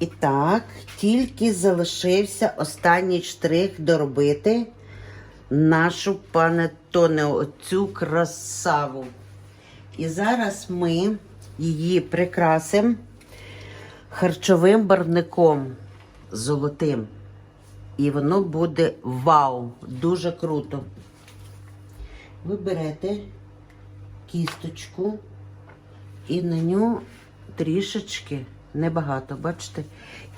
І так, тільки залишився останній штрих доробити нашу панетоне, оцю красаву. І зараз ми її прикрасимо харчовим барвником золотим. І воно буде вау! Дуже круто. Ви берете кісточку і на нього трішечки, небагато, бачите?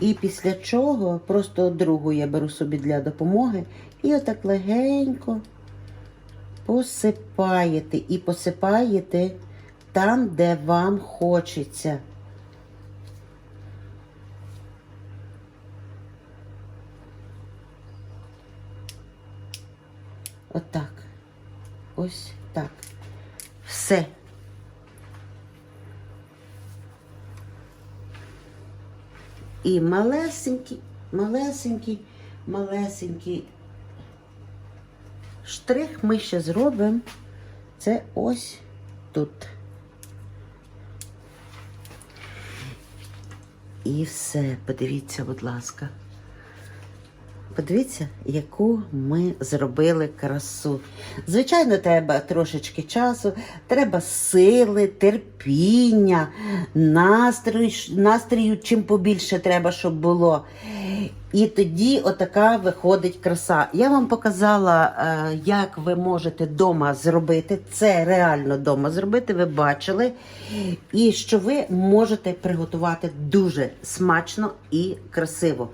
І після чого просто другу я беру собі для допомоги і отак легенько посипаєте. І посипаєте там, де вам хочеться. Отак. Ось так. Все. І малесенький, малесенький, малесенький штрих ми ще зробимо. Це ось тут. І все, подивіться, будь ласка. Подивіться, яку ми зробили красу. Звичайно, треба трошечки часу, треба сили, терпіння, настрою, настрою чим побільше треба, щоб було. І тоді отака виходить краса. Я вам показала, е, як ви можете вдома зробити. Це реально вдома зробити, ви бачили. І що ви можете приготувати дуже смачно і красиво.